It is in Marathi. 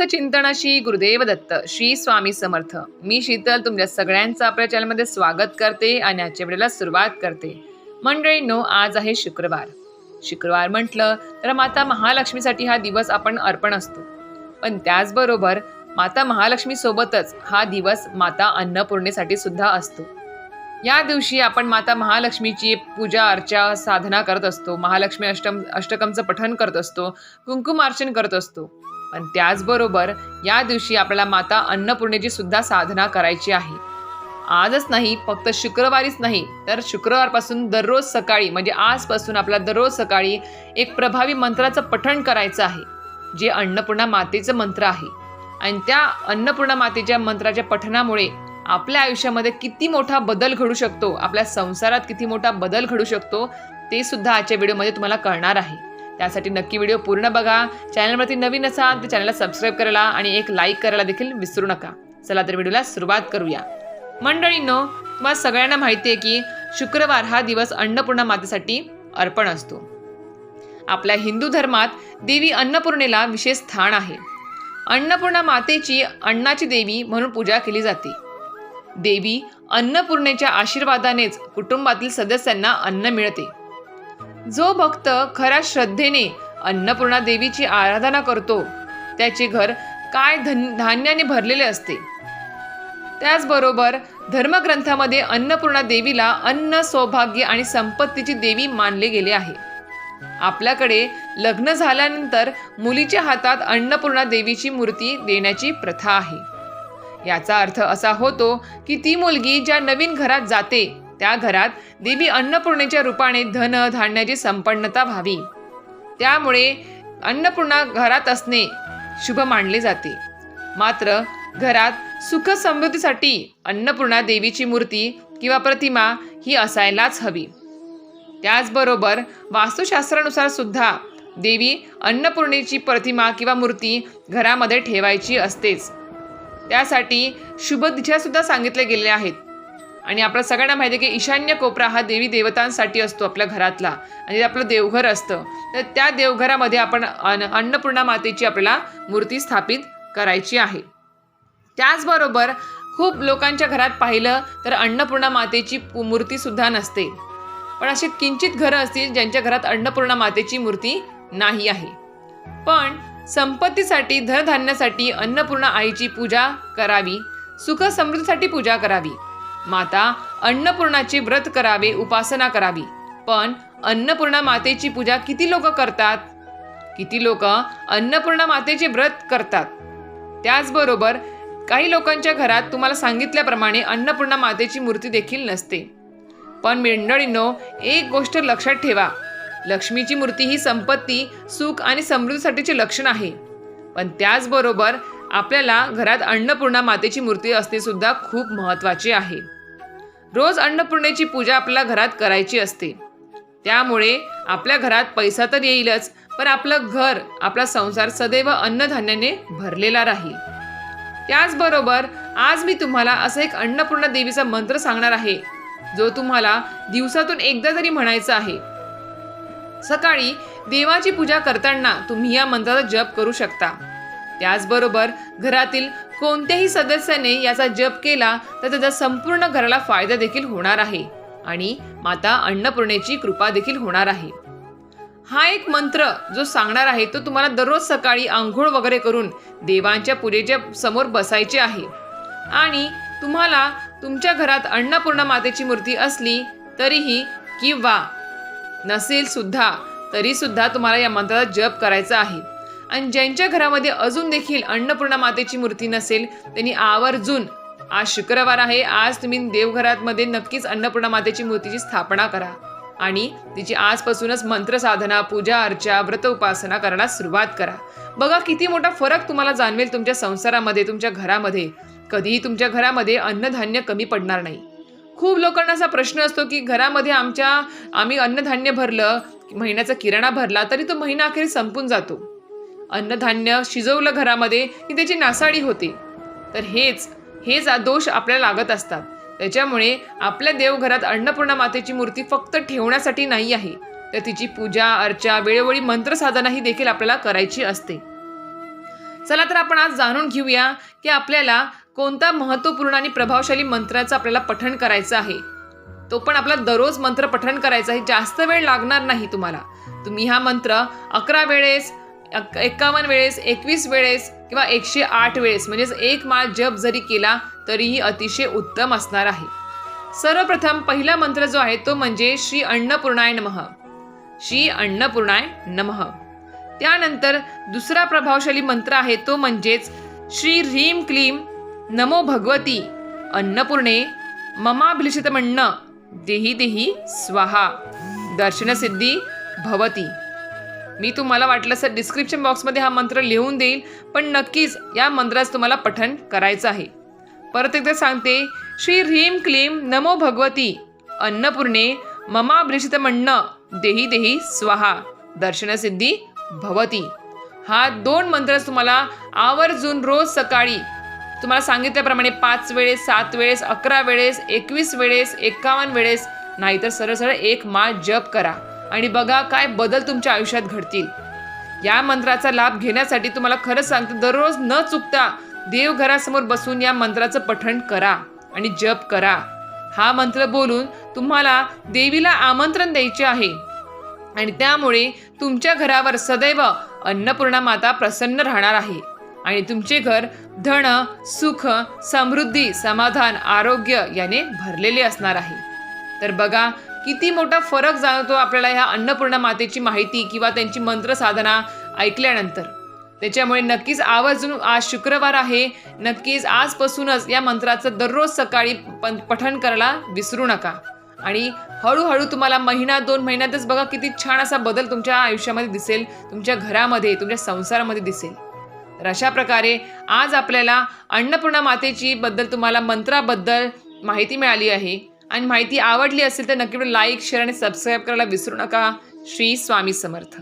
समर्थ चिंतनाशी गुरुदेव दत्त. श्री स्वामी समर्थ. मी शीतल तुमच्या सगळ्यांचं आपल्या चॅनलमध्ये स्वागत करते आणि आजच्या वेळेला सुरुवात करते. मंडळींनो आज आहे शुक्रवार. शुक्रवार म्हटलं तर माता महालक्ष्मीसाठी हा दिवस आपण अर्पण असतो. पण त्याचबरोबर माता महालक्ष्मीसोबतच हा दिवस माता अन्नपूर्णेसाठी सुद्धा असतो. या दिवशी आपण माता महालक्ष्मीची पूजा अर्चा साधना करत असतो. महालक्ष्मी अष्टम अष्टकमचं पठण करत असतो. कुंकुमार्चन करत असतो. पण त्याचबरोबर या दिवशी आपल्याला माता अन्नपूर्णेची सुद्धा साधना करायची आहे. आजच नाही फक्त शुक्रवारीच नाही तर शुक्रवारपासून दररोज सकाळी म्हणजे आजपासून आपल्याला दररोज सकाळी एक प्रभावी मंत्राचं पठण करायचं आहे जे अन्नपूर्णा मातेचं मंत्र आहे. आणि त्या अन्नपूर्णा मातेच्या मंत्राच्या पठणामुळे आपल्या आयुष्यामध्ये किती मोठा बदल घडू शकतो आपल्या संसारात किती मोठा बदल घडू शकतो ते सुद्धा आजच्या व्हिडिओमध्ये तुम्हाला कळणार आहे. त्यासाठी नक्की व्हिडिओ पूर्ण बघा. चॅनलवरती नवीन असाल तर चॅनलला सबस्क्राईब करायला आणि एक लाईक करायला देखील विसरू नका. चला तर व्हिडिओला सुरुवात करूया. मंडळींनो तुम्हाला सगळ्यांना माहिती आहे की शुक्रवार हा दिवस अन्नपूर्णा मातेसाठी अर्पण असतो. आपल्या हिंदू धर्मात देवी अन्नपूर्णेला विशेष स्थान आहे. अन्नपूर्णा मातेची अन्नाची देवी म्हणून पूजा केली जाते. देवी अन्नपूर्णेच्या आशीर्वादानेच कुटुंबातील सदस्यांना अन्न मिळते. जो भक्त खऱ्या श्रद्धेने अन्नपूर्णा देवीची आराधना करतो त्याचे घर काय धन धान्याने भरलेले असते. त्याचबरोबर धर्मग्रंथामध्ये अन्नपूर्णा देवीला अन्न सौभाग्य आणि संपत्तीची देवी मानले गेले आहे. आपल्याकडे लग्न झाल्यानंतर मुलीच्या हातात अन्नपूर्णा देवीची मूर्ती देण्याची प्रथा आहे. याचा अर्थ असा होतो की ती मुलगी ज्या नवीन घरात जाते त्या घरात देवी अन्नपूर्णेच्या रूपाने धन धान्याची संपन्नता व्हावी. त्यामुळे अन्नपूर्णा घरात असणे शुभ मानले जाते. मात्र घरात सुख समृद्धीसाठी अन्नपूर्णा देवीची मूर्ती किंवा प्रतिमा ही असायलाच हवी. त्याचबरोबर वास्तुशास्त्रानुसार सुद्धा देवी अन्नपूर्णेची प्रतिमा किंवा मूर्ती घरामध्ये ठेवायची असतेच. त्यासाठी शुभ दिशा सुद्धा सांगितले गेले आहेत. आणि आपल्या सगळ्यांना माहिती आहे की ईशान्य कोपरा हा देवी देवतांसाठी असतो आपल्या घरातला. आणि आपलं देवघर असतं. तर त्या देवघरामध्ये आपण अन्न अन्नपूर्णा मातेची आपल्याला मूर्ती स्थापित करायची आहे. त्याचबरोबर खूप लोकांच्या घरात पाहिलं तर अन्नपूर्णा मातेची मूर्तीसुद्धा नसते. पण असे किंचित घरं असतील ज्यांच्या घरात अन्नपूर्णा मातेची मूर्ती नाही आहे. पण संपत्तीसाठी धनधान्यासाठी अन्नपूर्णा आईची पूजा करावी सुख समृद्धीसाठी पूजा करावी. माता अन्नपूर्णाची व्रत करावे उपासना करावी. पण अन्नपूर्णा मातेची पूजा किती लोक करतात? किती लोक अन्नपूर्णा मातेचे व्रत करतात? त्याचबरोबर काही लोकांच्या घरात तुम्हाला सांगितल्याप्रमाणे अन्नपूर्णा मातेची मूर्ती देखील नसते. पण मंडळींनो एक गोष्ट लक्षात ठेवा. लक्ष्मीची मूर्ती ही संपत्ती सुख आणि समृद्धीसाठीचे लक्षण आहे. पण त्याचबरोबर आपल्याला घरात अन्नपूर्णा मातेची मूर्ती असणे सुद्धा खूप महत्त्वाचे आहे. रोज अन्नपूर्णेची पूजा आपल्या घरात करायची असते. त्यामुळे आपल्या घरात पैसा तर येईलच पण आपलं घर आपला संसार सदैव अन्नधान्याने भरलेला राहील. त्याचबरोबर आज मी तुम्हाला असं एक अन्नपूर्णा देवीचा मंत्र सांगणार आहे जो तुम्हाला दिवसातून एकदा तरी म्हणायचा आहे. सकाळी देवाची पूजा करताना तुम्ही या मंत्राचा जप करू शकता. त्याचबरोबर घरातील कोणत्याही सदस्याने याचा जप केला तर त्याचा संपूर्ण घराला फायदा देखील होणार आहे. आणि माता अन्नपूर्णेची कृपा देखील होणार आहे. हा एक मंत्र जो सांगणार आहे तो तुम्हाला दररोज सकाळी आंघोळ वगैरे करून देवांच्या पूजेच्या समोर बसायचे आहे. आणि तुम्हाला तुमच्या घरात अन्नपूर्णा मातेची मूर्ती असली तरीही किंवा नसेल सुद्धा तरी सुद्धा तुम्हाला या मंत्राचा जप करायचा आहे. आणि ज्यांच्या घरामध्ये अजून देखील अन्नपूर्णा मातेची मूर्ती नसेल त्यांनी आवर्जून आज शुक्रवार आहे आज तुम्ही देवघरातमध्ये नक्कीच अन्नपूर्णा मातेची मूर्तीची स्थापना करा. आणि तिची आजपासूनच मंत्रसाधना पूजा अर्चा व्रत उपासना करायला सुरुवात करा. बघा किती मोठा फरक तुम्हाला जाणवेल तुमच्या संसारामध्ये तुमच्या घरामध्ये. कधीही तुमच्या घरामध्ये अन्नधान्य कमी पडणार नाही. खूप लोकांना असा प्रश्न असतो की घरामध्ये आमच्या आम्ही अन्नधान्य भरलं महिन्याचा किराणा भरला तरी तो महिना अखेर संपून जातो. अन्नधान्य शिजवलं घरामध्ये की त्याची नासाडी होते. तर हेच हेच दोष आपल्याला लागत असतात. त्याच्यामुळे आपल्या देवघरात अन्नपूर्णा मातेची मूर्ती फक्त ठेवण्यासाठी नाही आहे. तर तिची पूजा अर्चा वेळोवेळी मंत्रसाधना ही देखील आपल्याला करायची असते. चला तर आपण आज जाणून घेऊया की आपल्याला कोणता महत्त्वपूर्ण आणि प्रभावशाली मंत्राचं आपल्याला पठण करायचं आहे. तो पण आपला दररोज मंत्र पठण करायचा आहे जास्त वेळ लागणार नाही तुम्हाला. तुम्ही हा मंत्र अकरा वेळेस एक्कावन्न एकावन्न वेळेस एकवीस वेळेस किंवा एकशे आठ वेळेस म्हणजेच एक माळ जप जरी केला तरीही अतिशय उत्तम असणार आहे. सर्वप्रथम पहिला मंत्र जो आहे तो म्हणजे श्री अन्नपूर्णाय नमः. श्री अन्नपूर्णाय नमः. त्यानंतर दुसरा प्रभावशाली मंत्र आहे तो म्हणजेच श्री ह्रीम क्लीम नमो भगवती अन्नपूर्णे ममाभिलिषित देही देही स्वाहा. दर्शनसिद्धी भवती. मी तुम्हाला वाटलं तर डिस्क्रिप्शन बॉक्समध्ये हा मंत्र लिहून देईल पण नक्कीच या मंत्राचं तुम्हाला पठण करायचं आहे. परत एकदा सांगते श्री ह्रीम क्लीम नमो भगवती अन्नपूर्णे ममाभिलिषित म्हणणं देही देही स्वाहा दर्शनसिद्धी भवती. हा दोन मंत्र तुम्हाला आवर्जून रोज सकाळी तुम्हाला सांगितल्याप्रमाणे पाच वेळेस सात वेळेस अकरा वेळेस एकवीस वेळेस एकावन्न वेळेस नाहीतर सरळ सरळ एक माळ जप करा. आणि बघा काय बदल तुमच्या आयुष्यात घडतील. या मंत्राचा लाभ घेण्यासाठी तुम्हाला खरंच सांगते दररोज न चुकता देवघरासमोर बसून या मंत्राचं पठण करा आणि जप करा. हा मंत्र बोलून तुम्हाला देवीला आमंत्रण द्यायचे आहे. आणि त्यामुळे तुमच्या घरावर सदैव अन्नपूर्णा माता प्रसन्न राहणार आहे. आणि तुमचे घर धन सुख समृद्धी समाधान आरोग्य याने भरलेले असणार आहे. तर बघा किती मोठा फरक जाणवतो आपल्याला ह्या अन्नपूर्णा मातेची माहिती किंवा त्यांची मंत्र साधना ऐकल्यानंतर? त्याच्यामुळे नक्कीच आवर्जून आज शुक्रवार आहे. नक्कीच आजपासूनच या मंत्राचं दररोज सकाळी पण पठण करायला विसरू नका. आणि हळूहळू तुम्हाला महिना दोन महिन्यातच बघा किती छान असा बदल तुमच्या आयुष्यामध्ये दिसेल तुमच्या घरामध्ये तुमच्या संसारामध्ये दिसेल. तर अशा प्रकारे आज आपल्याला अन्नपूर्णा मातेची बद्दल तुम्हाला मंत्राबद्दल माहिती मिळाली आहे. आणि माहिती आवडली असेल तर नक्की लाईक शेअर आणि सबस्क्राईब करायला विसरू नका. श्री स्वामी समर्थ.